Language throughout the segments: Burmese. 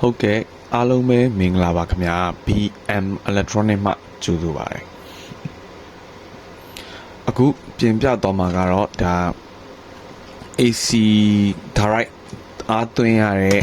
ဟုတ်ကဲ့အားလုံးပဲမင်္ဂလာပါခင်ဗျာ BM Electronic မှကြိုဆိုပါရစေအခုပြင်ပြတော့မှာကတော့ဒါ AC direct အားသွင်းရတဲ့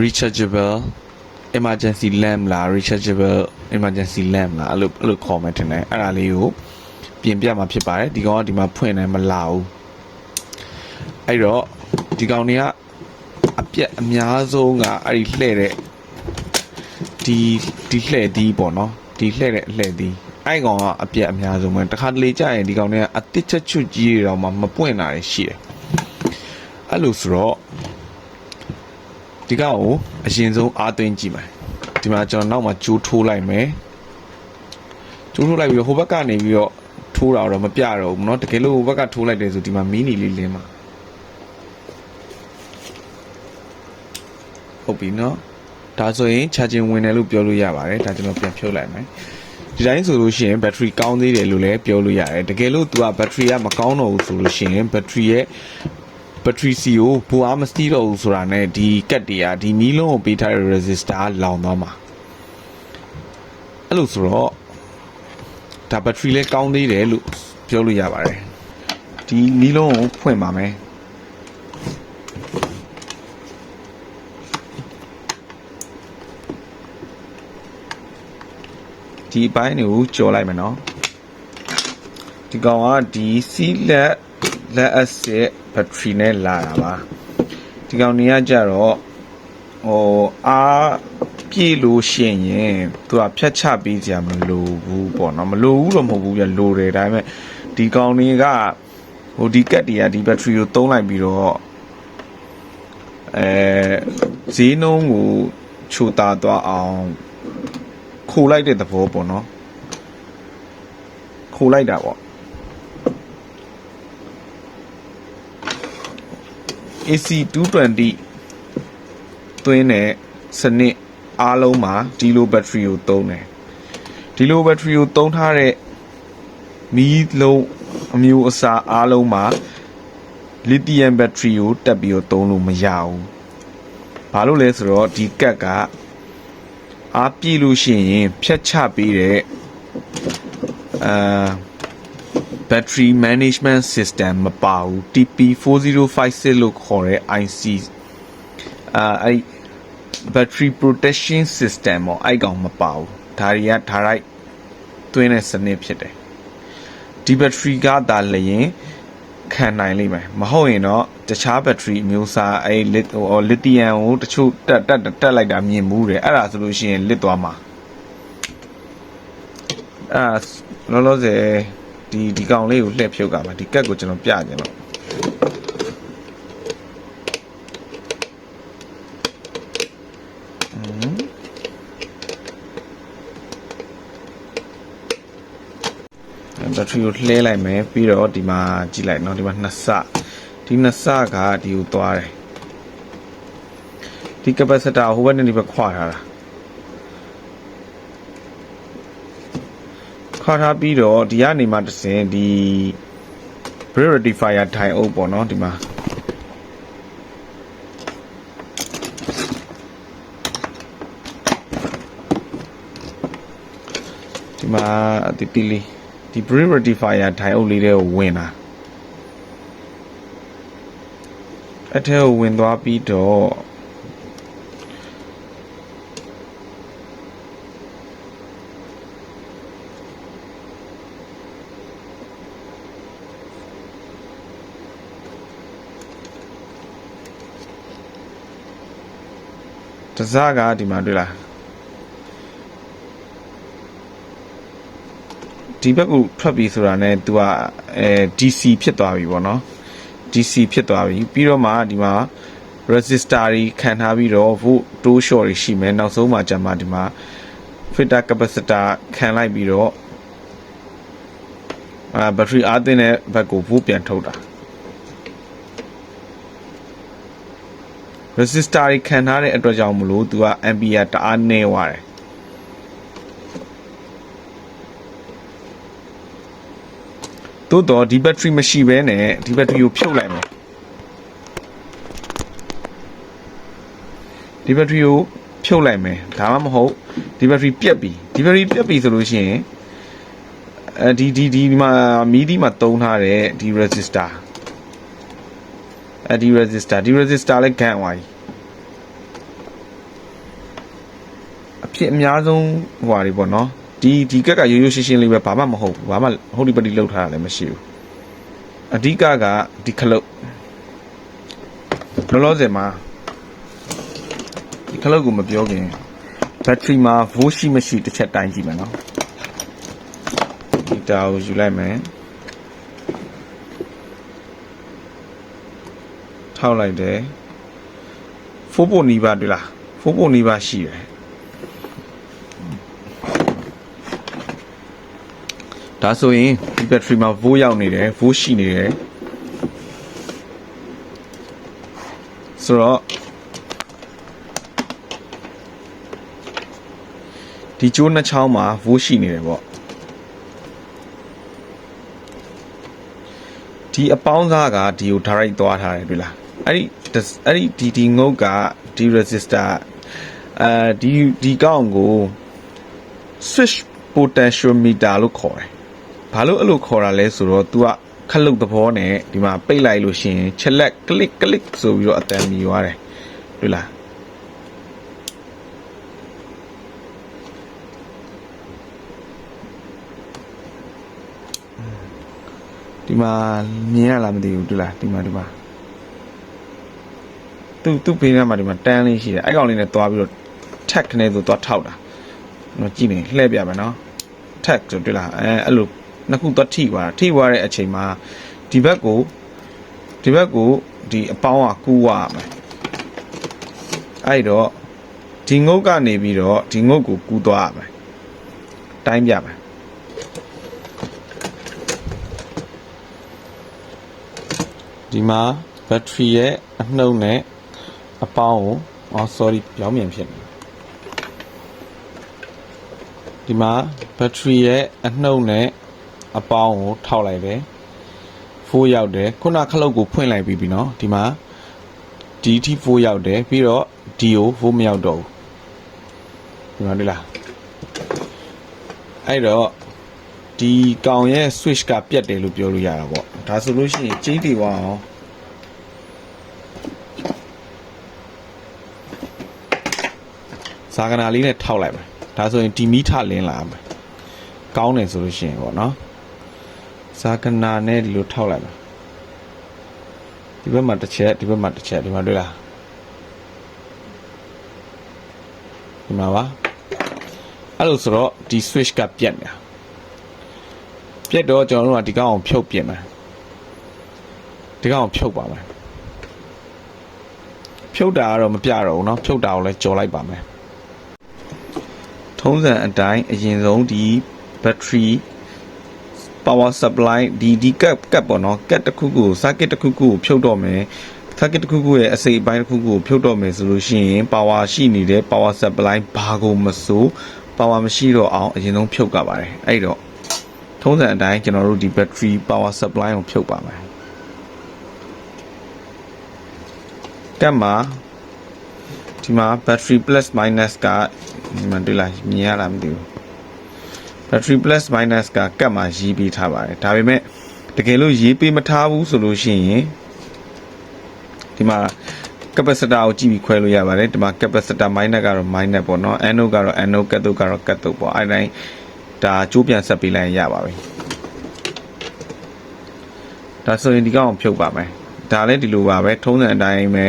rechargeable emergency lamp လား rechargeable emergency lamp လားအဲ့လိုအဲ့လိုခေါ်မှထင်တယ်အဲ့ဒါလေးကိုပြင်ပြမှာဖြစ်ပါတယ်ဒီကောင်ကဒီမှာဖွင့်နေမလာဘူးအဲ့တော့ဒီကောင်တွေက အပြက်အများဆုံးကအဲ့ဒီလှဲ့တဲ့ဒီဒီလှဲ့ဒီပေါ့နော်ဒီလှဲ့တဲ့အလှဲ့ဒီအဲ့ကောင်ကအပြက်အများဆုံးပဲတခါတလေကြာရင်ဒီကောင်တွေကအတစ်ချက်ချွတ်ကြီးတွေတော့မှမပွင့်တာရှိတယ်အဲ့လိုဆိုတော့ဒီကောင်ကိုအရင်ဆုံးအားသွင်းကြည့်မယ်ဒီမှာကျွန်တော်နောက်မှာကြိုးထိုးလိုက်မယ်ကြိုးထိုးလိုက်ပြီးတော့ဟိုဘက်ကနေပြီးတော့ထိုးတာတော့မပြတော့ဘူးเนาะတကယ်လို့ဟိုဘက်ကထိုးလိုက်တယ်ဆိုဒီမှာမီနီလေးလင်းမှာ ဟုတ်ပြီเนาะဒါဆိုရင် charging ဝင်တယ်လို့ပြောလို့ရပါတယ်ဒါကျွန်တော်ပြန်ဖြုတ်လိုက်မယ်ဒီတိုင်းဆိုလို့ရှိရင် battery ကောင်းသေးတယ်လို့လည်းပြောလို့ရတယ်တကယ်လို့ तू က battery ကမကောင်းတော့ဘူးဆိုလို့ရှိရင် battery ရဲ့ battery C ကိုဘူအားမစတီးတော့ဘူးဆိုတာ ਨੇ ဒီကတ်တွေကဒီမီးလုံးကိုပေးထားတဲ့ resistor ကလောင်သွားမှာအဲ့လိုဆိုတော့ဒါ battery လည်းကောင်းသေးတယ်လို့ပြောလို့ရပါတယ်ဒီမီးလုံးကိုဖွင့်ပါမယ် ဒီအပိုင်းတွေကိုကြော်လိုက်မယ်နော်ဒီကောင်ကဒီစီလက်လက်အဆစ်ဘက်ထရီနဲ့လာတာပါဒီကောင်နေရကြတော့ဟိုအားပြည့်လို့ရှိရင်သူကဖြတ်ချပေးကြမလို့ဘူးပေါ့နော်မလို့ဘူးတော့မဟုတ်ဘူးပြလိုတယ်ဒါပေမဲ့ဒီကောင်တွေကဟိုဒီကက်တွေကဒီဘက်ထရီကိုသုံးလိုက်ပြီးတော့အဲဈေးနှုန်းကိုခြူတာသွားအောင် ခိုလိုက်တဲ့သဘောပေါ့နော်ခိုလိုက်တာပေါ့ AC 220သွင်းတဲ့စနစ်အားလုံးမှာဒီလိုဘက်ထရီကိုသုံးတယ်ဒီလိုဘက်ထရီကိုသုံးထားတဲ့မီးလုံးအမျိုးအစားအားလုံးမှာလီသီယမ်ဘက်ထရီကိုတက်ပြီးတော့သုံးလို့မရဘူးဘာလို့လဲဆိုတော့ဒီကက်က အားပြည့်လို့ရှိရင်ဖြတ်ချပေးတဲ့အာ battery management system မပါဘူး TP4056 လို့ခေါ်တဲ့ IC အာအဲ battery protection system ပေါ့အဲ့ကောင်မပါဘူးဒါတွေက direct သွင်းတဲ့စနစ်ဖြစ်တယ်ဒီ battery ကဒါလျင်ခံနိုင်လိမ့်မယ်မဟုတ်ရင်တော့ တခြား battery အမျိုးအစားအဲလစ်ဟိုလစ်သီယမ်ကိုတချို့တက်တက်တက်လိုက်တာမြင်မှုတယ်အဲ့ဒါဆိုလို့ရှိရင်လစ်သွားမှာအဲ့ဒါလောလောဆယ်ဒီဒီကောင်လေးကိုလှည့်ဖြုတ်ကြပါဒီကက်ကိုကျွန်တော်ပြကြင်တော့ဘက်ထရီကိုလှဲလိုက်မယ်ပြီးတော့ဒီမှာကြည့်လိုက်เนาะဒီမှာနှစ်ဆ ဒီနှစ်ဆကဒီကိုသွားတယ်ဒီ capacitor ဟိုဘက်နဲ့ဒီဘက်ခွာထားတာခွာထားပြီးတော့ဒီကနေမှတစင်ဒီ brake rectifier ထိုင်အုပ်ပေါ့နော်ဒီမှာဒီမှာဒီပီလီဒီ brake rectifier ထိုင်အုပ်လေးတွေကိုဝင်တာ အထဲကိုဝင်သွားပြီးတော့တစားကဒီမှာတွေ့လားဒီဘက်ကိုထွက်ပြီးဆိုတာနဲ့ तू ကအဲ DC ဖြစ်သွားပြီပေါ့နော် DC ဖြစ်သွားပြီပြီးတော့မှဒီမှာ resistor တွေခံထားပြီးတော့ volt တိုး short တွေရှိမယ်နောက်ဆုံးမှကျမှဒီမှာ filter capacitor ခံလိုက်ပြီးတော့အာ battery အားသွင်းတဲ့ဘက်ကို volt ပြန်ထုတ်တာ resistor တွေခံထားတဲ့အတွက်ကြောင့်မလို့ तू က ampere တအားနည်းသွားတယ် သို့တော့ဒီ battery မရှိဘဲနဲ့ဒီ battery ကိုဖြုတ်လိုက်မယ်ဒီ battery ကိုဖြုတ်လိုက်မယ်ဒါမှမဟုတ်ဒီ battery ပြက်ပြီဒီ battery ပြက်ပြီဆိုလို့ရှိရင်အဲဒီဒီဒီဒီမှာမီဒီမှာတုံးထားတဲ့ဒီ resistor အဲဒီ resistor ဒီ resistor လည်းကန်သွားပြီအဖြစ်အများဆုံးဟိုဟာတွေပေါ့နော် ဒီဒီကက်ကရိုးရိုးရှင်းရှင်းလေးပဲဘာမှမဟုတ်ဘူးဘာမှဟိုဒီပတိလောက်ထားတာလည်းမရှိဘူးအဓိကကဒီခလုတ်လောလောဆယ်မှာဒီခလုတ်ကိုမပြောခင်ဘက်ထရီမှာ volt ရှိမရှိတစ်ချက်တိုင်းကြည့်မယ်နော်ဒီတာကိုယူလိုက်မယ်ထောက်လိုက်တယ်ဖိုးဖို့နီးပါးတွေ့လားဖိုးဖို့နီးပါးရှိတယ် ဒါဆိုရင်ဒီဘက်ထရီမှာ volt ရောက်နေတယ် volt ရှိနေတယ်ဆိုတော့ဒီကျိုးနှစ်ချောင်းမှာ volt ရှိနေတယ်ပေါ့ဒီအပေါင်းစားကဒီကို direct သွားထားတယ်တွေ့လားအဲ့ဒီအဲ့ဒီဒီဒီငုတ်ကဒီ resistor အဲဒီဒီကောင်ကို switch potentiometer လို့ခေါ်တယ် ဘာလို့အဲ့လိုခေါ်တာလဲဆိုတော့ तू ကခလုတ်သဘောနဲ့ဒီမှာပိတ်လိုက်လို့ရှိရင်ချက်လက်ကလစ်ကလစ်ဆိုပြီးတော့အတန်မြည်သွားတယ်တွေ့လားဒီမှာမြင်ရလားမသိဘူးတွေ့လားဒီမှာဒီမှာသူ့သူ့ဘေးနားမှာဒီမှာတန်းလေးရှိတယ်အဲ့ကောင်လေးနဲ့သွားပြီးတော့ tag နဲ့ဆိုသွားထောက်တာတော့ကြည့်နေလှည့်ပြမယ်နော် tag ဆိုတွေ့လားအဲအဲ့လို နှစ်ခုသွားထိသွားတာထိသွားတဲ့အချိန်မှာဒီဘက်ကိုဒီဘက်ကိုဒီအပေါင်းကကူးရမယ်အဲ့တော့ဒီငုတ်ကနေပြီးတော့ဒီငုတ်ကိုကူးသွားရမယ်တိုင်းပြမယ်ဒီမှာဘက်ထရီရဲ့အနှုတ်နဲ့အပေါင်းကိုအော် sorry ပြောင်းပြန်ဖြစ်နေဒီမှာဘက်ထရီရဲ့အနှုတ်နဲ့ အပေါင်းကိုထောက်လိုက်တယ်ဖိုးရောက်တယ်ခုနခလုတ်ကိုဖွင့်လိုက်ပြီးပြီနော်ဒီမှာဒီထိဖိုးရောက်တယ်ပြီးတော့ဒီကိုဖိုးမရောက်တော့ဘူးဒီမှာတွေ့လားအဲ့တော့ဒီကောင်ရဲ့ switch ကပြတ်တယ်လို့ပြောလို့ရတာပေါ့ဒါဆိုလို့ရှိရင်ကျင်းတီဝါအောင်ဇာကနာလေးနဲ့ထောက်လိုက်မယ်ဒါဆိုရင်ဒီမီထလင်းလာမယ်ကောင်းတယ်ဆိုလို့ရှိရင်ပေါ့နော် ဇာကနာနဲ့ဒီလိုထောက်လိုက်မယ်ဒီဘက်မှာတစ်ချက်ဒီဘက်မှာတစ်ချက်ဒီမှာတွေ့လားဒီမှာပါအဲ့လိုဆိုတော့ဒီ switch ကပြတ်နေတာပြတ်တော့ကျွန်တော်တို့ကဒီကောင်ကိုဖြုတ်ပြင်မယ်ဒီကောင်ကိုဖြုတ်ပါမယ်ဖြုတ်တာကတော့မပြတော့ဘူးเนาะဖြုတ်တာကိုလည်းကြော်လိုက်ပါမယ်ထုံးစံအတိုင်းအရင်ဆုံးဒီ battery power supply ဒီဒီကပ်ကပ်ပေါ့နော်ကပ်တစ်ခုခု circuit တစ်ခုခုကိုဖြုတ်တော့မယ် circuit တစ်ခုခုရဲ့အစိပ်အပိုင်းတစ်ခုခုကိုဖြုတ်တော့မယ်ဆိုလို့ရှိရင် power ရှိနေတဲ့ power supply ဘာကိုမဆို power မရှိတော့အောင်အရင်ဆုံးဖြုတ်ကြပါတယ်အဲ့တော့ထုံးစံအတိုင်းကျွန်တော်တို့ဒီ battery power supply ကိုဖြုတ်ပါမယ်ကပ်မှာဒီမှာ battery plus minus ကဒီမှာတွေ့လားမြင်ရလားမသိဘူး battery plus minus ကကတ်မှာရေးပေးထားပါတယ်ဒါပေမဲ့တကယ်လို့ရေးပေးမထားဘူးဆိုလို့ရှိရင်ဒီမှာ capacitor ကိုကြည့်ပြီးခွဲလို့ရပါတယ်ဒီမှာ capacitor minus ကတော့ minus ပေါ့နော် anode ကတော့ anode cathode ကတော့ cathode ပေါ့အဲ့တိုင်းဒါကျိုးပြန်ဆက်ပေးလိုက်ရပါပြီဒါဆိုရင်ဒီကောင်ဖြုတ်ပါမယ်ဒါလည်းဒီလိုပါပဲထုံးစံအတိုင်းပဲ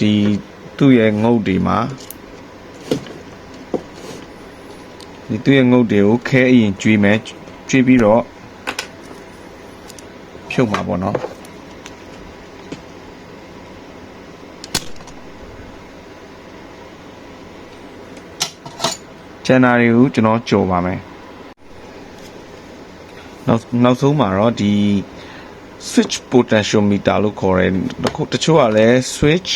ဒီသူ့ရဲ့ငုတ်တွေမှာ ဒီသူ့ရဲ့ငုတ်တွေကိုခဲအရင်ကျွေးမယ်ကျွေးပြီးတော့ဖြုတ်မှာပေါ့နော်ကျန်တာတွေကိုကျွန်တော်ကြော်ပါမယ်နောက်နောက်ဆုံးမှာတော့ဒီ switch potentiometer လို့ခေါ်တဲ့တချို့ကလည်း switch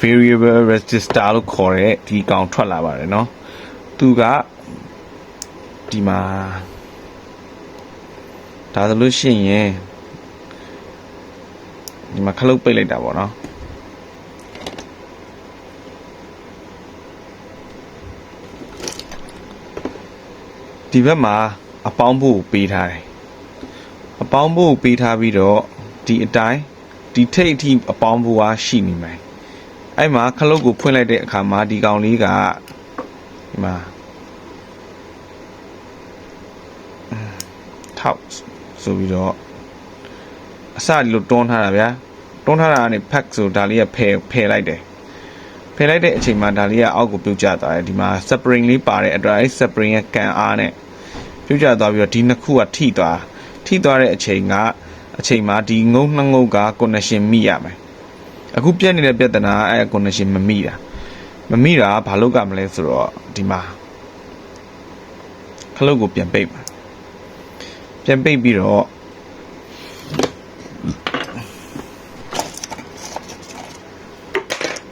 variable resistor လို့ခေါ်တဲ့ဒီကောင်ထွက်လာပါတယ်เนาะသူက ဒီမှာဒါဆိုလို့ရှိရင်ဒီမှာခလုတ်ပိတ်လိုက်တာပေါ့နော်ဒီဘက်မှာအပေါင်းဖို့ပေးထားတယ်အပေါင်းဖို့ပေးထားပြီးတော့ဒီအတိုင်းဒီထိတ်ထိအပေါင်းဖို့အားရှိနေမယ်အဲ့မှာခလုတ်ကိုဖွင့်လိုက်တဲ့အခါမှာဒီကောင်လေးကဒီမှာ ထောက်ဆိုပြီးတော့အစဒီလိုတွန်းထားတာဗျာတွန်းထားတာကနေဖက်ဆိုဒါလေးကဖယ်ဖယ်လိုက်တယ်ဖယ်လိုက်တဲ့အချိန်မှာဒါလေးကအောက်ကိုပြုတ်ကျသွားတယ်ဒီမှာ spring လေးပါတဲ့အတွက်အဲ spring ရဲ့ကန်အားနဲ့ပြုတ်ကျသွားပြီးတော့ဒီနှစ်ခုကထိသွားထိသွားတဲ့အချိန်ကအချိန်မှာဒီငုံနှစ်ငုံက connection မိရမယ်အခုပြတ်နေတဲ့ပြဿနာကအဲ connection မမိတာမမိတာဘာလို့ကမလဲဆိုတော့ဒီမှာခလုတ်ကိုပြန်ပိတ်ပါ ပြန်ပိတ်ပြီးတော့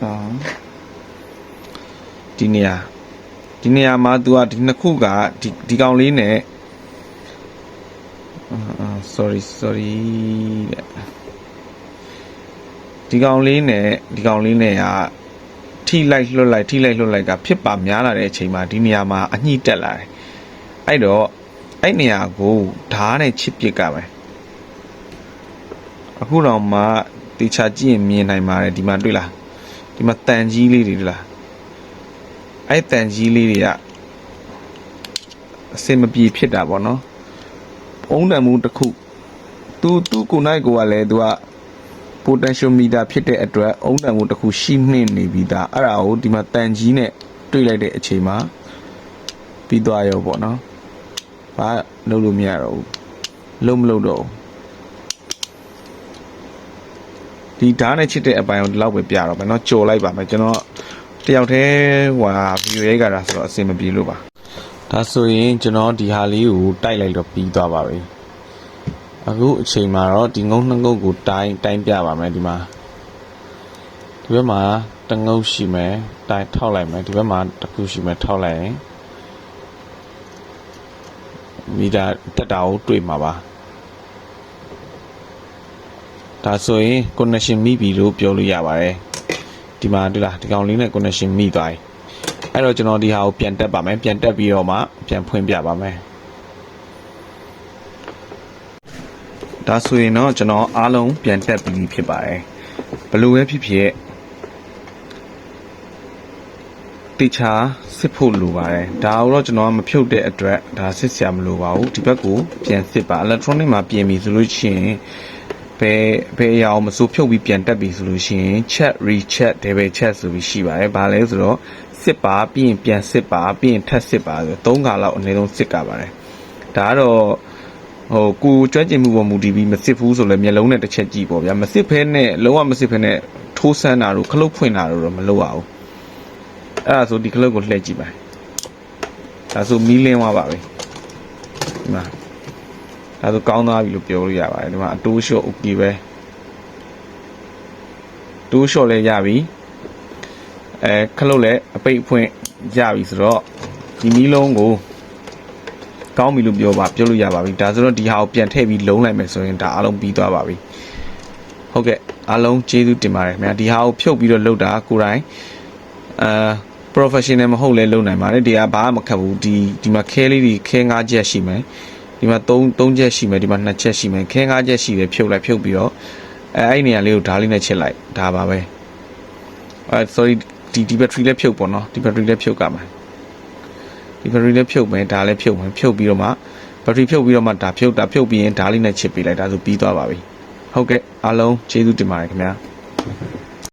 အာဒီနေရာဒီနေရာမှာ तू ကဒီနှစ်ခုကဒီဒီကောင်လေးနဲ့အာအာ sorry sorry တဲ့ဒီကောင်လေးနဲ့ဒီကောင်လေးနဲ့ကထိလိုက်လွတ်လိုက်ထိလိုက်လွတ်လိုက်ကဖြစ်ပါများလာတဲ့အချိန်မှာဒီနေရာမှာအညှိတက်လာတယ်အဲ့တော့ အဲ့နေရာကိုဓာတ်နဲ့ချစ်ပစ်ကပဲအခုတော့မှတေချာကြည့်ရင်မြင်နိုင်ပါတယ်ဒီမှာတွေ့လားဒီမှာတန်ကြီးလေးတွေတွေ့လားအဲ့တန်ကြီးလေးတွေကအစင်မပြေဖြစ်တာပေါ့နော်။ပုံတံမှုတစ်ခုသူသူကိုယ်နိုင်ကိုကလည်းသူက potential meter ဖြစ်တဲ့အတွက်အုံတံမှုတစ်ခုရှိနှင့်နေပြီးသားအဲ့ဒါကိုဒီမှာတန်ကြီးနဲ့တွေ့လိုက်တဲ့အချိန်မှာပြီးသွားရောပေါ့နော်။ ဘာလုပ်လို့မရတော့ဘူး။လုံးမလုပ်တော့ဘူး။ဒီဓာတ်နဲ့ချစ်တဲ့အပိုင်းကိုဒီလောက်ပဲပြတော့မယ်နော်ကြော်လိုက်ပါမယ်ကျွန်တော်တယောက်တည်းဟိုဟာဗီဒီယိုရိုက်ကြတာဆိုတော့အဆင်မပြေလို့ပါဒါဆိုရင်ကျွန်တော်ဒီဟာလေးကိုတိုက်လိုက်တော့ပြီးသွားပါပြီအခုအချိန်မှာတော့ဒီငုံနှစ်ငုံကိုတိုင်းတိုင်းပြပါမယ်ဒီမှာဒီဘက်မှာတစ်ငုံရှိမယ်တိုင်းထောက်လိုက်မယ်ဒီဘက်မှာတစ်ခုရှိမယ်ထောက်လိုက်ရင် မီတာတက်တာကိုတွေ့မှာပါဒါဆိုရင် connection မိပြီလို့ပြောလို့ရပါတယ်ဒီမှာတွေ့လားဒီကောင်လေးနဲ့ connection မိသွားပြီအဲ့တော့ကျွန်တော်ဒီဟာကိုပြန်တက်ပါမယ်ပြန်တက်ပြီးတော့မှပြန်ဖွင့်ပြပါမယ်ဒါဆိုရင်တော့ကျွန်တော်အားလုံးပြန်တက်ပြီးဖြစ်ပါတယ်ဘယ်လိုပဲဖြစ်ဖြစ် တိချာစစ်ဖို့လိုပါတယ်ဒါတော့ကျွန်တော်ကမဖြုတ်တဲ့အတွက်ဒါစစ်စရာမလိုပါဘူးဒီဘက်ကိုပြန်စစ်ပါ electronic မှာပြင်ပြီဆိုလို့ရှိရင်ဘယ်ဘယ်အရာကိုမစိုးဖြုတ်ပြီးပြန်တက်ပြီဆိုလို့ရှိရင် chat rechat double chat ဆိုပြီးရှိပါတယ်ဘာလဲဆိုတော့စစ်ပါပြီးရင်ပြန်စစ်ပါပြီးရင်ထပ်စစ်ပါဆိုသုံးခါလောက်အနည်းဆုံးစစ်ကြပါတယ်ဒါကတော့ဟိုကိုကျွမ်းကျင်မှုပေါ်မူတည်ပြီးမစစ်ဘူးဆိုလည်းမျက်လုံးနဲ့တစ်ချက်ကြည့်ပေါ့ဗျာမစစ်ဖဲနဲ့လုံးဝမစစ်ဖဲနဲ့ထိုးဆန်းတာတို့ခလုတ်ဖွင့်တာတို့တော့မလုပ်ရဘူး အဲ့ဒါဆိုဒီခလုတ်ကိုလှည့်ကြည့်ပါဒါဆိုမီးလင်းသွားပါပြီဒီမှာဒါဆိုကောင်းသွားပြီလို့ပြောလို့ရပါတယ်ဒီမှာအတိုးလျှော့ okay ပဲတိုးလျှော့လည်းရပြီအဲခလုတ်လည်းအပိတ်အဖွင့်ရပြီဆိုတော့ဒီမီးလုံးကိုကောင်းပြီလို့ပြောပါပြောလို့ရပါပြီဒါဆိုတော့ဒီဟာကိုပြန်ထည့်ပြီးလုံးလိုက်မယ်ဆိုရင်ဒါအားလုံးပြီးသွားပါပြီဟုတ်ကဲ့အားလုံးကျေးဇူးတင်ပါတယ်ခင်ဗျာဒီဟာကိုဖြုတ်ပြီးတော့လုပ်တာကိုယ်တိုင်အာ professional မဟုတ်လဲလုပ်နိုင်ပါတယ်ဒီကဘာမှမခက်ဘူးဒီဒီမှာခဲလေးတွေခဲ၅ချက်ရှိမယ်ဒီမှာ3 3ချက်ရှိမယ်ဒီမှာ2ချက်ရှိမယ်ခဲ၅ချက်ရှိတယ်ဖြုတ်လိုက်ဖြုတ်ပြီးတော့အဲအဲ့ဒီနေရာလေးကိုဓာတ်လေးနဲ့ချစ်လိုက်ဒါပါပဲအဲ sorry ဒီဒီ battery လည်းဖြုတ်ပေါ့နော်ဒီ battery လည်းဖြုတ်ကမှာဒီ battery လည်းဖြုတ်မယ်ဒါလည်းဖြုတ်မယ်ဖြုတ်ပြီးတော့မှ battery ဖြုတ်ပြီးတော့မှဒါဖြုတ်တာဖြုတ်ပြီးရင်ဓာတ်လေးနဲ့ချစ်ပေးလိုက်ဒါဆိုပြီးသွားပါပြီဟုတ်ကဲ့အားလုံးကျေးဇူးတင်ပါတယ်ခင်ဗျာ